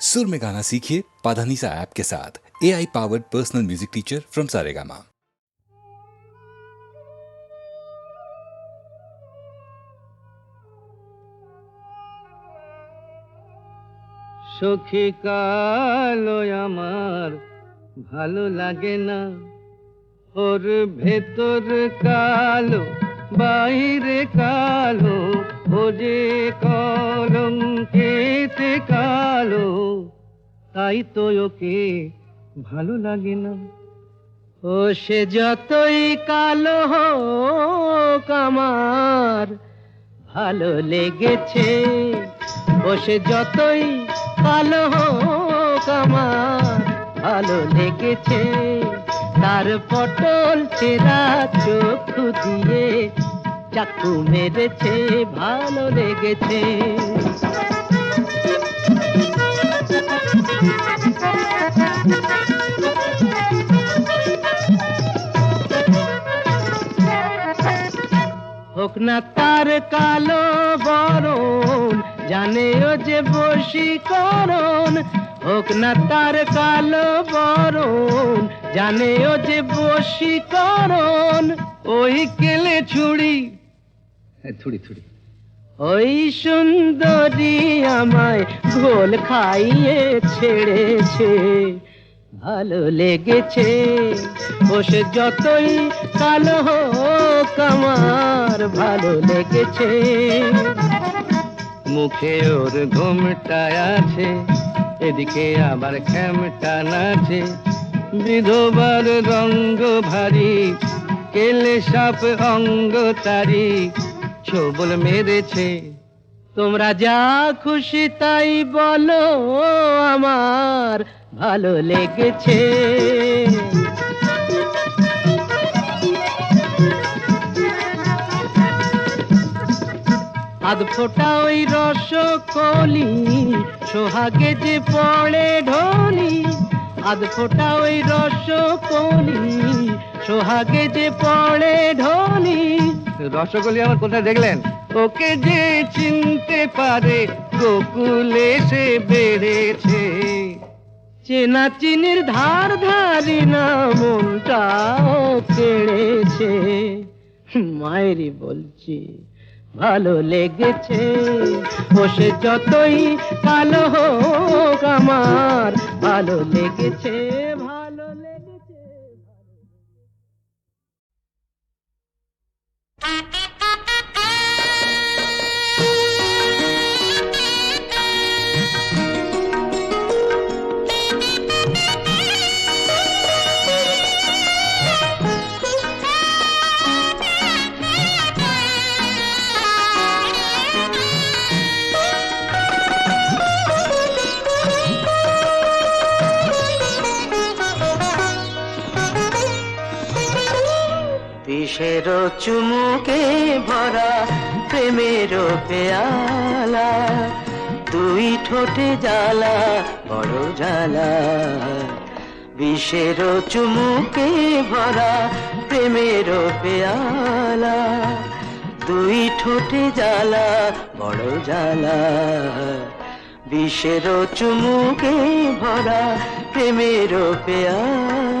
सुर में गाना सीखिए पाधानीसा ऐप के साथ A I powered personal music teacher from Saregama সখী কালো আমার ভালো লাগে না ওর ভেতর কালো বাইরে কালো যে কলম কেতে কালো, তাই তো ওকে ভালো লাগে না। ও, সে যতই কালো হোক আমার, ভালো লেগেছে। ও, সে যতই কালো হোক আমার, ভালো লেগেছে। তার পটল চেরা চোখ দিয়ে চাকু মেরেছে, ভালো লেগেছে। হোক না তার কালো বরণ জানে ও যে বশীকরণ। হোক না তার কালো বরণ জানে ও যে বশীকরণ। ওই কেলে ছুড়ি ছুড়ি ছুড়ি ওই সুন্দরী আমায় ঘোল খাইয়ে ছেড়েছে। ভালো লেগেছে, ও সে যতই কালো হোক আমার, ভালো লেগেছে। মুখে ওর ঘুমটা আছে, এদিকে আবার খ্যামটা নাচে। বিধবার রঙ্গ ভারী, কেলে সাপ অঙ্গ তারি ছোবল মেরেছে। তোমরা যা খুশি তাই বলো, আমার ভালো লেগেছে। আধ ফোটা ওই রস কলি সোহাগে যে পড়ে ঢলি। আধ ফোটা ওই রস কলি সোহাগে যে পড়ে ঢলি। রসগোল্লি আমার কোথায় দেখলেন? ওকে যে চিনতে পারে, গোকুলে সে বেড়েছে। চেনা চিনির ধার ধারি না, মনটাও কেড়েছে। মায়েরই বলছি, ভালো লেগেছে। বসে যতই কালো হোক আমার, ভালো লেগেছে। চুমুকে ভরা প্রেমের পেয়ালা, দুই ঠোঁটে জ্বালা, বড় জ্বালা। বিষের চুমুকে ভরা প্রেমের পেয়ালা, দুই ঠোঁটে জ্বালা, বড় জ্বালা। বিষের চুমুকে ভরা প্রেমের পেয়ালা।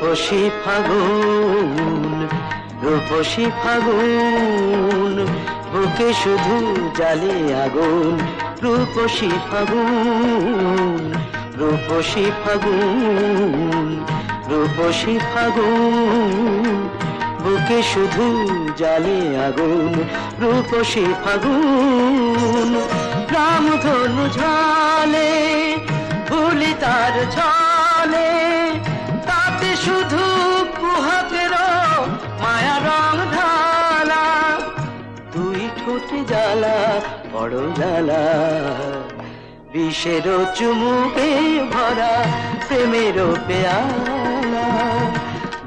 রূপসী ফাগুন রূপসী ফাগুন, বুকে শুধু জালে আগুন, রূপসী ফাগুন রূপসী ফাগুন রূপসী ফাগুন, বুকে শুধু জালে আগুন, রূপসী ফাগুন। রামধনু ঝলে ভুলি তার তাতে শুধু কুহকের মায়া রং ঢালা, দুই ঠোঁটে জ্বালা, বড় জ্বালা। বিষের চুমুকে ভরা প্রেমের পেয়ালা,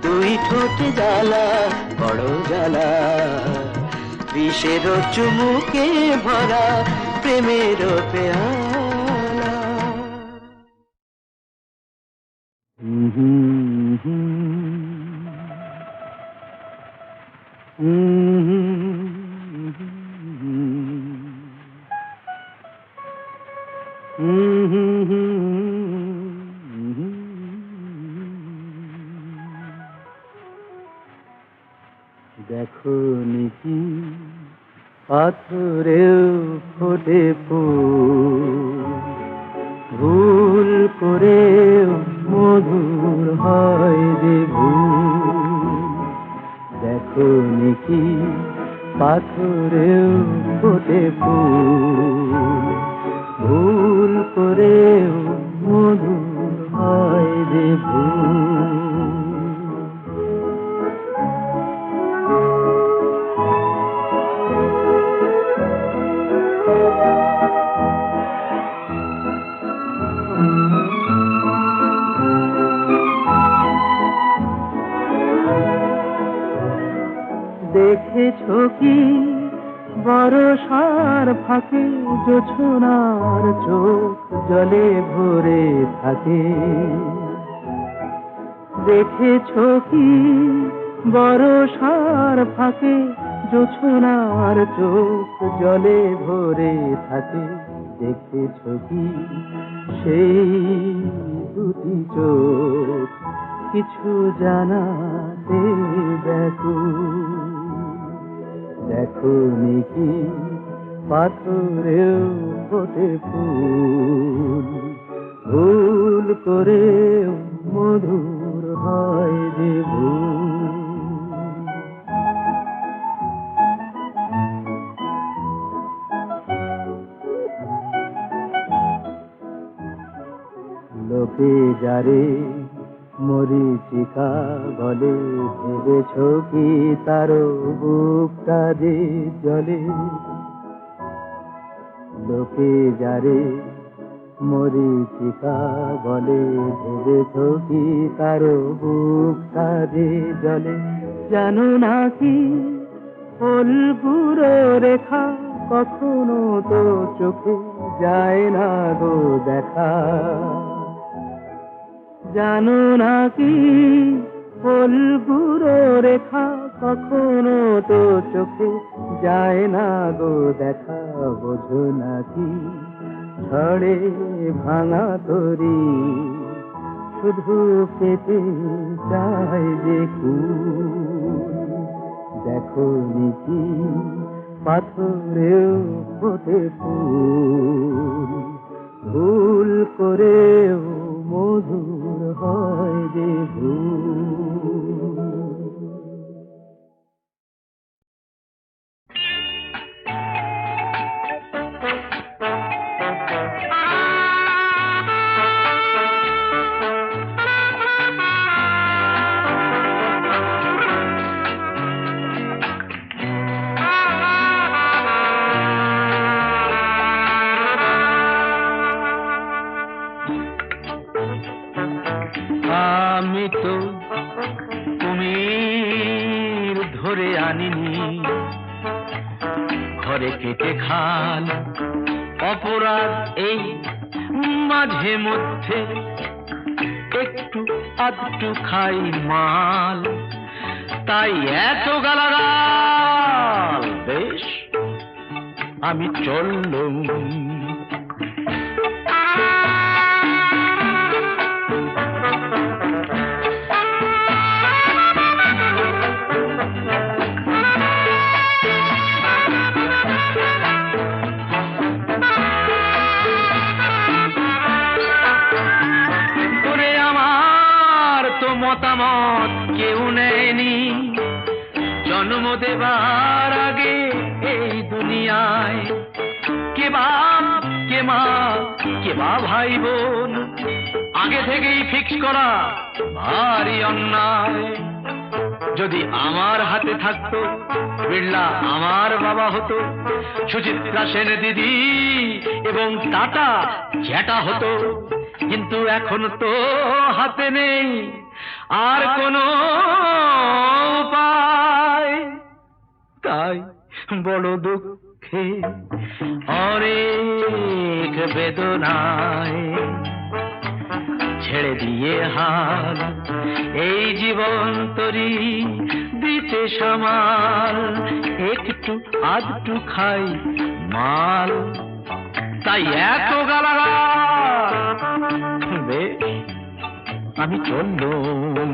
দুই ঠোঁটে জ্বালা, বড় জ্বালা। বিষের চুমুকে ভরা প্রেমের পেয়ালা। দেখো নিকি পাথরেও ফোটে ফুল? ভুল করেও মধুর হয় যে ভুল দেখেছ কি বরসার ফাঁকে জোছনার চোখ জলে ভরে থাকে। দেখেছ কি বরসার ফাঁকে জোছনার চোখ জলে ভরে থাকে। দেখেছ কি সেই দুটি চোখ কিছু জানাতে ব্যাকুল দেখো নিকি পাথরেও ফোটে ফুল। ভুল করে মধুর হয় যে ভুল লোকে যারে মরিচিকা বলে ভেবেছ কি তার বুকটা যে জলে? লোকে যারে মরিচিকা বলে ভেবেছ কি তার বুকটা যে জলে? জানো নাকি ফুলগুলো রেখা কখনো তো চোখে যায় না গো দেখা। জানো নাকি? ফুলগুলো রেখা কখনো তো চোখে যায় না গো দেখা, বোঝো নাকি? ঝড়ে ভাঙা তরি, শুধু পেতে যে কুল দেখো নিকি পাথরেও ফোটে ফুল ভুল করেও মধুর হয় যে আধটু খাই মাল। তাই এত গালাগাল। বেশ আমি চললুম। দেবার আগে এই দুনিয়ায় কে বাপ কে মা, কে বা ভাই বোন, আগে থেকেই ফিক্স করা ভারী অন্যায়। যদি আমার হাতে থাকতো, বিড়লা আমার বাবা হতো, সুচিত্রা সেন দিদি এবং টাটা জ্যাটা হতো, কিন্তু এখন তো হাতে নেই, আর কোনো উপায়। তাই বড় দুঃখে অনেক বেদনায় ছেড়ে দিয়ে হাল, এই জীবন তরি দিতে সামাল, একটু আধটু খাই মাল, তাই এত গালাগাল। বেশ, আমি চললুম।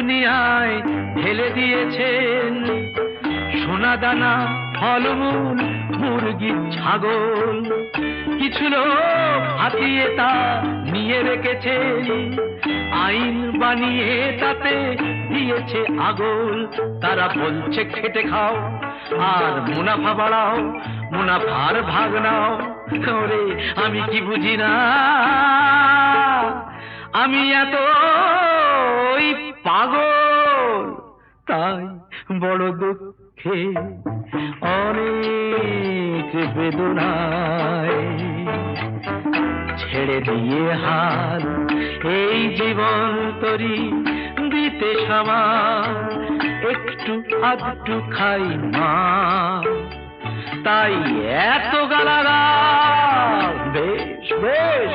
দুনিয়ায় ঢেলে দিয়েছেন। সোনা দানা ফলমূল মুরগি ছাগল। কিছু লোক হাতিয়ে তা নিয়ে রেখেছেন। আইন বানিয়ে তাতে দিয়েছে আগল। তারা বলছে, খেটে খাও, আর মুনাফা বাড়াও, মুনাফার ভাগ নাও। আমি কি বুঝি না? আমি এত পাগল, তাই বড় দুঃখে অনেক বেদনায় ছেড়ে দিয়ে হাল এই জীবন তরি দিতে সমান একটু আধটু খাই মা। তাই এত গালাগাল, বেশ বেশ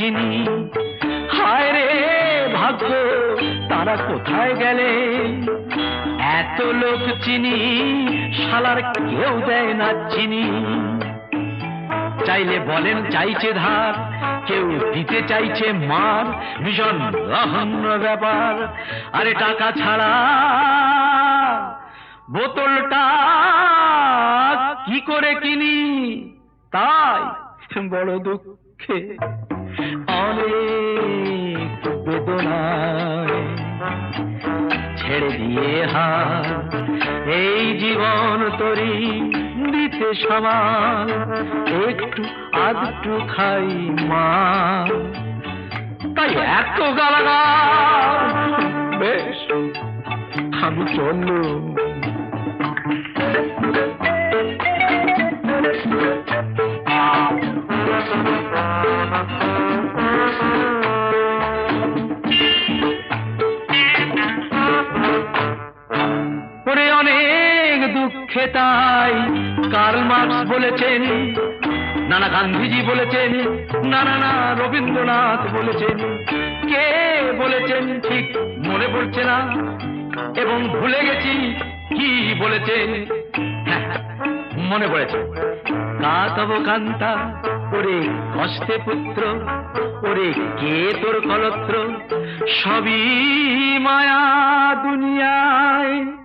চিনি হায় রে ভাগ্য, তারা কোথায় গেলে? এত লোক চিনি, শালার কেউ দেয় না চিনি। চাইলে বলেন, চাইছে ধার, কেউ দিতে চাইছে মার। ভীষণ রহন্য ব্যাপার। আরে টাকা ছাড়া বোতলটা কি করে কিনি? তাই বড় দুঃখে অনেক বেদনায় ছেড়ে দিয়ে হাত, এই জীবন তরি দিতে সমান, একটু আধটু খাই মা। তাই এত গালাগাল, বেশ চললুম ওরে তাই কার্ল মার্কস বলেছেন নানা গান্ধীজি বলেছেন নানা না রবীন্দ্রনাথ বলেছেন। কে বলেছেন ঠিক মনে পড়ছে না এবং ভুলে গেছি কি বলেছেন। হ্যাঁ, মনে পড়েছে। কাতব কান্তা ওরে কষ্টে পুত্র ওরে কে তোর কলত্র সবই মায়া দুনিয়ায়।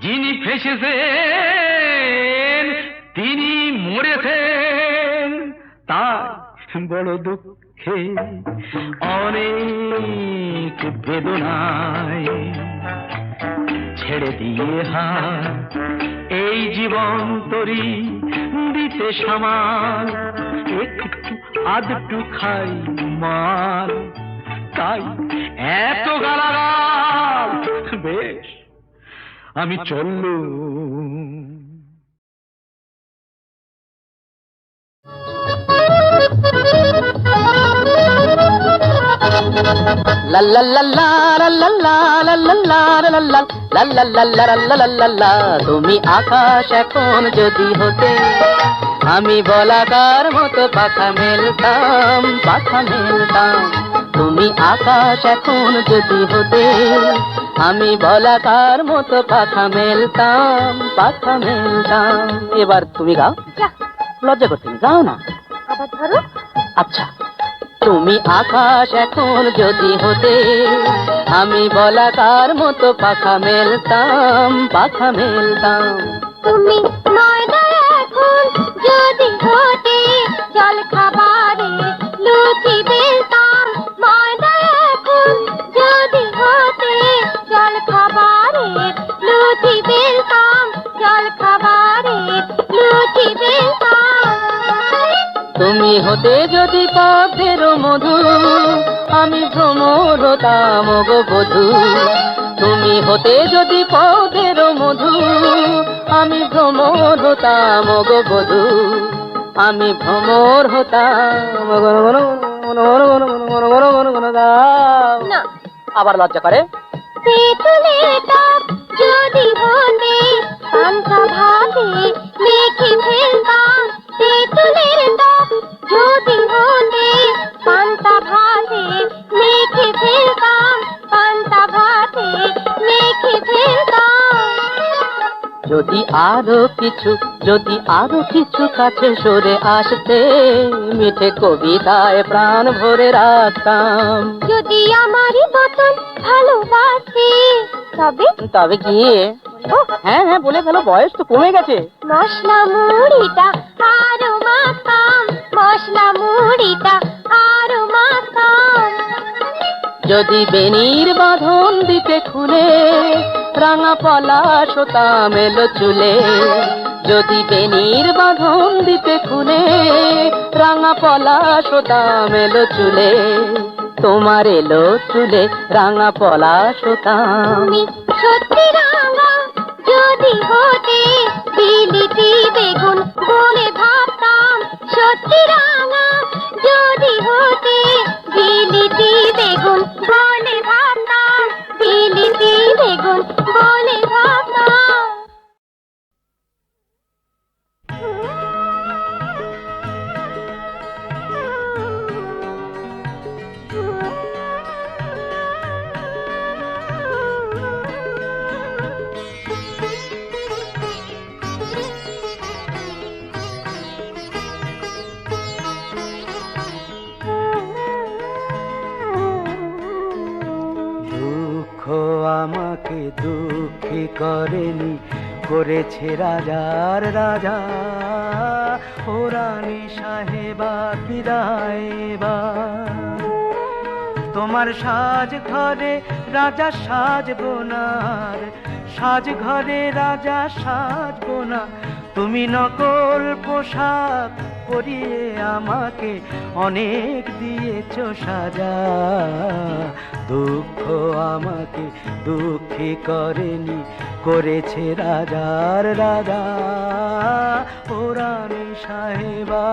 যিনি ফেসেছেন, তিনি মরেছেন। তাই বড় দুঃখে অনেক বেদনায় ছেড়ে দিয়ে হাত এই জীবন তরি দিতে সামাল, একটু আধটু খাই মাল। তাই এত গালাগাল আমি চললু তুমি আকাশ এখন যদি হতে আমি বলাকার মতো পাখা মেলতাম পাখা মেলতাম তুমি আকাশ এখন যদি হতে আমি বলাকার মতো পাখা মেলতাম পাখা মেলতাম। এবার তুমি গাও। লজ্জা করতে গাও না। আবার ধরো। আচ্ছা। তুমি আকাশ এখন যদি হতে আমি বলাকার মতো পাখা মেলতাম পাখা মেলতাম। তুমি এখন যদি হতে জল খাবারে লুচি বেলতাম। হতে যদি পথের মধু, আমি ভ্রমর তামগ বধু। তুমি হতে যদি পথের মধু, আমি ভ্রমর হতাম গো বধু। আমি ভ্রমর হতাম আবার লজ্জা করে। যদি হতে মেখে ফেলতাম যদি আরও কিছু যদি আরও কিছু কাছে সরে আসতে মিঠে কবিতায় প্রাণ ভরে রাখতাম। যদি আমারই মতন ভালোবাসে তবে? তবে গিয়ে। হ্যাঁ হ্যাঁ বলে ফেলো বয়স তো কমে গেছে। মশলা মুড়িটা আরও মাখাম মশলা মুড়িটা আরও মাখাম যদি বেনির বাঁধন দিতে খুলে রাঙা পলাশ এলো চুলে। যদি বেনির বাঁধন দিতে খুলে রাঙা পলাশ এলো চুলে। তোমার এলো চুলে রাঙা পলাশ সত্যি রাঙা, যদি হতে বিলিতি বেগুন, বলে ভাবতাম সত্যি রাঙা। যদি হতে বিলিতি বেগুন, বলে বলে করেনি, করেছে রাজার রাজা। ও রানী সাহেবা, বিদায় তোমার সাজ ঘরে রাজা সাজবো না আর। সাজ ঘরে রাজা সাজবো না। তুমি নকল পোশাক পরিয়ে আমাকে অনেক দিয়েছ সাজা। দুঃখ আমাকে দুঃখী করেনি, করেছে রাজার রাজা ও রানী সাহেবা।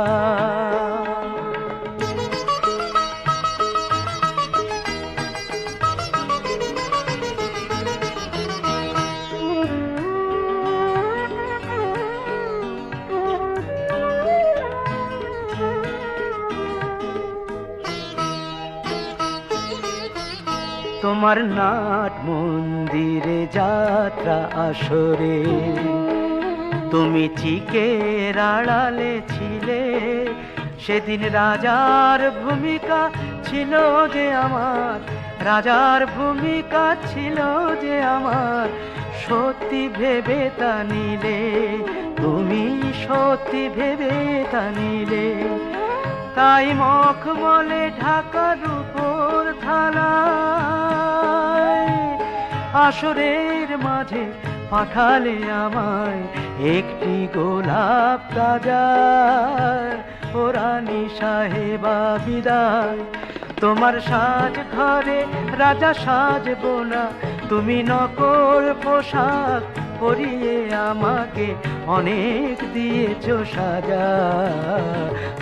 তোমার নাট মন্দিরে যাত্রা আসরে। তুমি চিকের আড়ালে ছিলে, সেদিন রাজার ভূমিকা ছিল যে আমার, রাজার ভূমিকা ছিল যে আমার। সত্যি ভেবে তা নিলে, তুমি সত্যি ভেবে তা নিলে। তাই মুখ বলে ঢাকার উপর থালায় আসরের মাঝে পাঠালে আমায় একটি গোলাপ তাজা ও রানী সাহেবা, বিদায়। তোমার সাজ ঘরে রাজা সাজবো না তুমি নকল পোশাক পরিয়ে আমাকে অনেক দিয়েছ সাজা।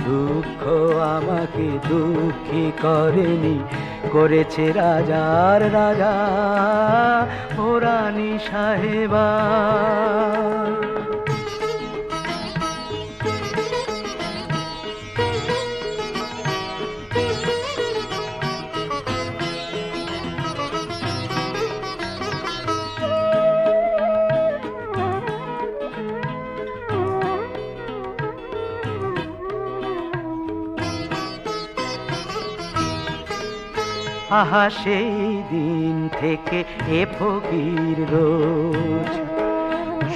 দুঃখ আমাকে দুঃখী করেনি, করেছে রাজার রাজা ও রানী সাহেবা। আহা, সেই দিন থেকে এ ফকির রোজ।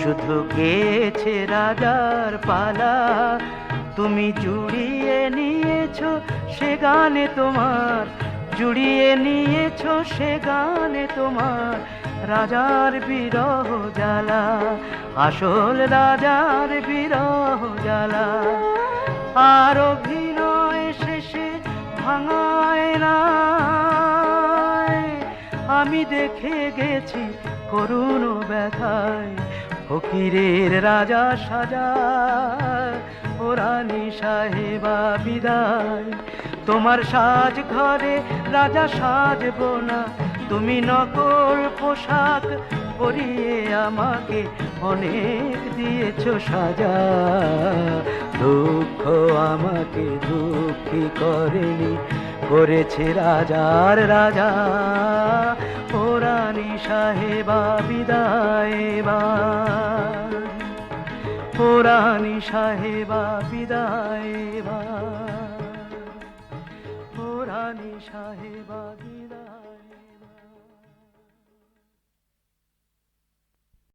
শুধু গেছে রাজার পালা, তুমি জুড়িয়ে নিয়েছ সে গানে তোমার, জুড়িয়ে নিয়েছ সে গানে তোমার, রাজার বিরহ জ্বালা, আসল রাজার বিরহ জ্বালা। আর অভিনয় শেষে ভাঙায় না। আমি দেখে গেছি করুণ ব্যথায়। ফকিরের রাজা সাজা ও রানী সাহেবা বিদায়। তোমার সাজ ঘরে রাজা সাজব না, তুমি নকল পোশাক পরিয়ে আমাকে অনেক দিয়েছ সাজা। দুঃখ আমাকে দুঃখী করেনি করেছে রাজার রাজা। ও রানী সাহেবা বিদায় ও রানী সাহেবা বিদায় ও রানী সাহেবা